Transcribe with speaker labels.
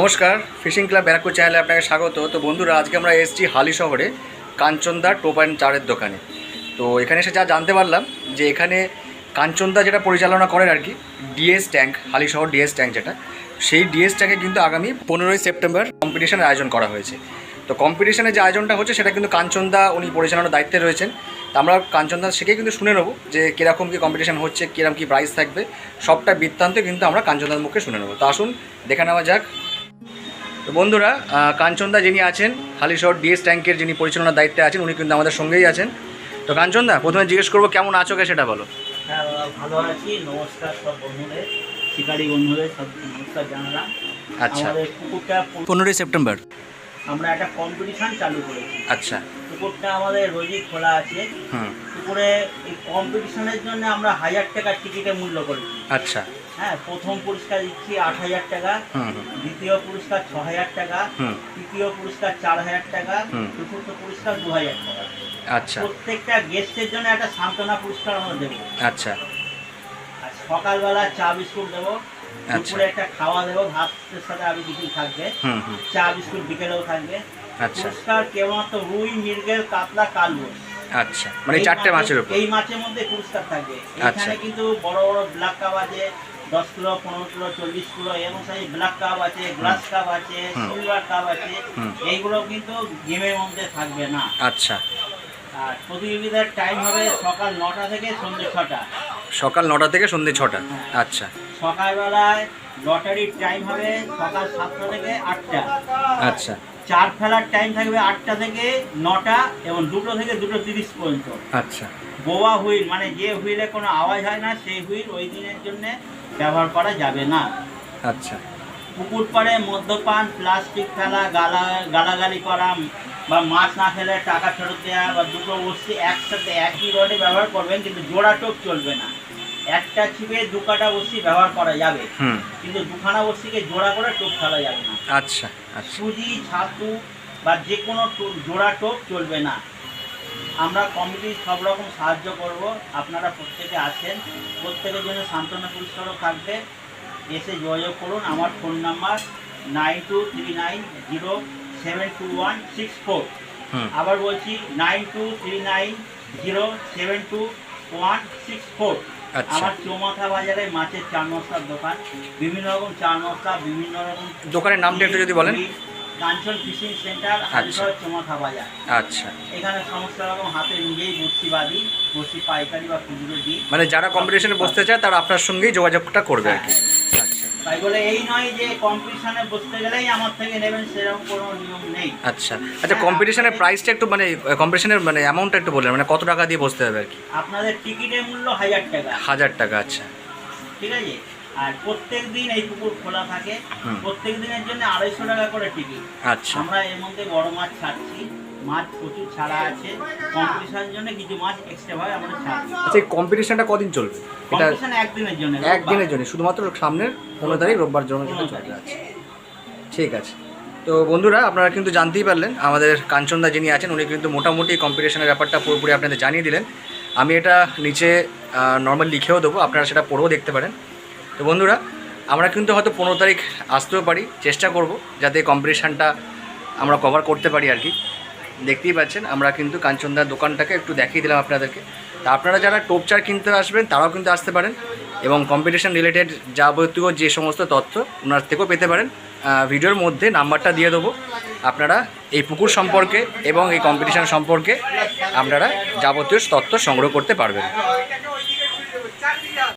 Speaker 1: নমস্কার, fishing club Barrackpore চ্যানেলে আপনাকে স্বাগত। তো বন্ধুরা, আজকে আমরা এসছি হালি শহরে, কাঞ্চনদা টোপ অ্যান্ড চারের দোকানে। তো এখানে এসে যা জানতে পারলাম যে এখানে কাঞ্চনদা যেটা পরিচালনা করেন আর কি, ডিএস ট্যাঙ্ক, হালি শহর ডিএস ট্যাঙ্ক যেটা, সেই ডিএস ট্যাঙ্কে কিন্তু আগামী পনেরোই সেপ্টেম্বর কম্পিটিশনের আয়োজন করা হয়েছে। তো কম্পিটিশনের যে আয়োজনটা হচ্ছে, সেটা কিন্তু কাঞ্চনদা উনি পরিচালনার দায়িত্বে রয়েছেন। তো আমরা কাঞ্চনদা থেকে কিন্তু শুনে নেব যে কীরকম কী কম্পিটিশন হচ্ছে, কীরকম কী প্রাইস থাকবে, সবটা বৃত্তান্ত কিন্তু আমরা কাঞ্চনদার মুখে শুনে নেব। তো আসুন, দেখে নেওয়া যাক। তো বন্ধুরা কাঞ্চনদা যিনি আছেন হালিশহর ডিএস ট্যাঙ্কের যিনি পরিচালনার দায়িত্বে আছেন উনি কিন্তু আমাদের সঙ্গেই আছেন। তো কাঞ্চনদা প্রথমে জিজ্ঞেস করব কেমন আছো কে সেটা বলো।
Speaker 2: হ্যাঁ ভালো আছি নমস্কার সব বন্ধুদের শিকারী বন্ধুদের সব নমস্কার জানালাম।
Speaker 1: আচ্ছা।
Speaker 2: পুকুরটা
Speaker 1: পনেরোই সেপ্টেম্বর।
Speaker 2: আমরা একটা কম্পিটিশন চালু করেছি।
Speaker 1: আচ্ছা।
Speaker 2: পুকুরটা আমাদের রোজই খোলা আছে।
Speaker 1: হুম।
Speaker 2: পুকুরে এই কম্পিটিশনের জন্য আমরা হাজার টাকার টিকিটের মূল্য করেছি।
Speaker 1: আচ্ছা।
Speaker 2: হ্যাঁ প্রথম পুরস্কার দিচ্ছি আট হাজার টাকা দ্বিতীয় পুরস্কার ছ হাজার টাকা তৃতীয় পুরস্কার চার হাজার টাকা চতুর্থ পুরস্কার দু হাজার টাকা।
Speaker 1: আচ্ছা।
Speaker 2: প্রত্যেকটা গেস্টের জন্য একটা সান্ত্বনা পুরস্কার আমরা দেবো।
Speaker 1: আচ্ছা।
Speaker 2: আর সকালবেলা চা বিস্কুট দেবো
Speaker 1: আচ্ছা।
Speaker 2: দুপুরে একটা খাওয়া দেবো ভাতের সাথে আরও কিছু থাকবে। চা বিস্কুট বিকেলেও থাকবে।
Speaker 1: আচ্ছা।
Speaker 2: পুরস্কার কেবলমাত্র রুই মৃগেল কাতলা কালবোস
Speaker 1: আচ্ছা। মানে চারটে মাছের উপর?
Speaker 2: এই মাছের মধ্যে পুরস্কার থাকবে।
Speaker 1: আচ্ছা।
Speaker 2: এখানে কিন্তু বড় বড় ব্ল্যাক কাপ আছে দশ কিলো পনেরো কিলো চল্লিশ কিলো এর অনুসারে ব্ল্যাক কাপ আছে গ্লাস কাপ আছে। সিলভার কাপ আছে এইগুলো কিন্তু গেমের মধ্যে থাকবে না।
Speaker 1: আচ্ছা।
Speaker 2: আর প্রতিযোগিতার টাইম হবে সকাল নটা থেকে সন্ধ্যে ছটা।
Speaker 1: সকাল নটা থেকে সন্ধ্যে ছটা। আচ্ছা।
Speaker 2: সকালবেলায় লটারির টাইম হবে সকাল সাতটা থেকে আটটা।
Speaker 1: আচ্ছা।
Speaker 2: চার ফেলার টাইম থাকবে আটটা থেকে নটা এবং দুটো থেকে দুটো তিরিশ পর্যন্ত।
Speaker 1: আচ্ছা।
Speaker 2: বোয়া হুইল মানে যে হুইলে কোনো আওয়াজ হয় না সেই হুইল ওই দিনের জন্য ব্যবহার করা যাবে না।
Speaker 1: আচ্ছা।
Speaker 2: পুকুর পাড়ে মদ্যপান প্লাস্টিক ফেলা গালা গালাগালি করা বা মাছ না ফেলে টাকা ফেরত দেওয়া বা দুটো বস্তি একসাথে একই রডে ব্যবহার করবেন কিন্তু জোড়া টোপ চলবে না। একটা ছিপে দু কাটা বস্তি ব্যবহার করা যাবে। কিন্তু দুখানা বস্তিকে জোড়া করে টোপ ফেলা যাবে না।
Speaker 1: আচ্ছা আচ্ছা।
Speaker 2: সুজি ছাতু বা যে কোনো জোড়া টোপ চলবে না। আমরা কমিটির সব রকম সাহায্য করব। আপনারা প্রত্যেকে আছেন। প্রত্যেকের জন্য সান্ত্বনা পুরস্কারও থাকবে। এসে যোগাযোগ করুন। আমার phone number nine two three nine zero seven two one six four. আবার বলছি nine two three nine zero seven two one six four. আমার চৌমাথা বাজারে মাছের চার মশলার দোকান। বিভিন্ন রকম চার মশলা বিভিন্ন রকম
Speaker 1: দোকানের নামটা একটু যদি বলেন।
Speaker 2: কাঞ্চন ফিশিং সেন্টার আচ্ছা। চৌমাথা বাজার।
Speaker 1: আচ্ছা।
Speaker 2: এখানে সমস্ত রকম হাতে নিজেই বস্তি বাঁধি বস্তি পাইকারি বা খুচরো দিই
Speaker 1: মানে যারা কম্পিটিশনে বসতে চায় তারা আপনার সঙ্গেই যোগাযোগটা করবে আর কি। আচ্ছা
Speaker 2: তাই বলে এই নয় যে কম্পিটিশনে বসতে গেলেই আমার থেকে নেবেন সেরকম কোনো নিয়ম নেই।
Speaker 1: আচ্ছা। আচ্ছা কম্পিটিশনের প্রাইসটা একটু মানে কম্পিটিশনের মানে অ্যামাউন্টটা একটু বললেন মানে কত টাকা দিয়ে বসতে হবে আর কি?
Speaker 2: আপনাদের টিকিটের মূল্য হাজার টাকা।
Speaker 1: হাজার টাকা আচ্ছা।
Speaker 2: ঠিক আছে? আর প্রত্যেক দিন এই পুকুর খোলা থাকে। প্রত্যেক দিনের জন্য আড়াইশো টাকা করে টিকিট।
Speaker 1: আচ্ছা।
Speaker 2: আমরা এর মধ্যে বড় মাছ ছাড়ছি। মাছ প্রচুর ছাড়া আছে। কম্পিটিশনের জন্য কিছু মাছ এক্সট্রা ভাবে আমরা ছাড়ছি।
Speaker 1: আচ্ছা এই কম্পিটিশনটা কদিন চলবে? এটা
Speaker 2: কম্পিটিশন একদিনের জন্য
Speaker 1: একদিনের জন্য শুধুমাত্র সামনের পনেরো তারিখ রোববার জন্য সেটা চলবে। আছে ঠিক আছে। তো বন্ধুরা আপনারা কিন্তু জানতেই পারলেন আমাদের কাঞ্চনদা যিনি আছেন উনি কিন্তু মোটামুটি কম্পিটিশনের ব্যাপারটা পুরোপুরি আপনাদের জানিয়ে দিলেন। আমি এটা নিচে নর্মাল লিখেও দেবো আপনারা সেটা পড়েও দেখতে পারেন। তো বন্ধুরা আমরা কিন্তু হয়তো পনেরো তারিখ আসতেও পারি চেষ্টা করব যাতে কম্পিটিশানটা আমরা কভার করতে পারি আর কি। দেখতেই পাচ্ছেন, আমরা কিন্তু কাঞ্চনদার দোকানটাকে একটু দেখিয়ে দিলাম আপনাদেরকে। তা আপনারা যারা টোপচার কিনতে আসবেন, তারাও কিন্তু আসতে পারেন এবং কম্পিটিশান রিলেটেড যাবতীয় যে সমস্ত তথ্য ওনার থেকেও পেতে পারেন। ভিডিওর মধ্যে নাম্বারটা দিয়ে দেবো। আপনারা এই পুকুর সম্পর্কে এবং এই কম্পিটিশান সম্পর্কে আপনারা যাবতীয় তথ্য সংগ্রহ করতে পারবেন।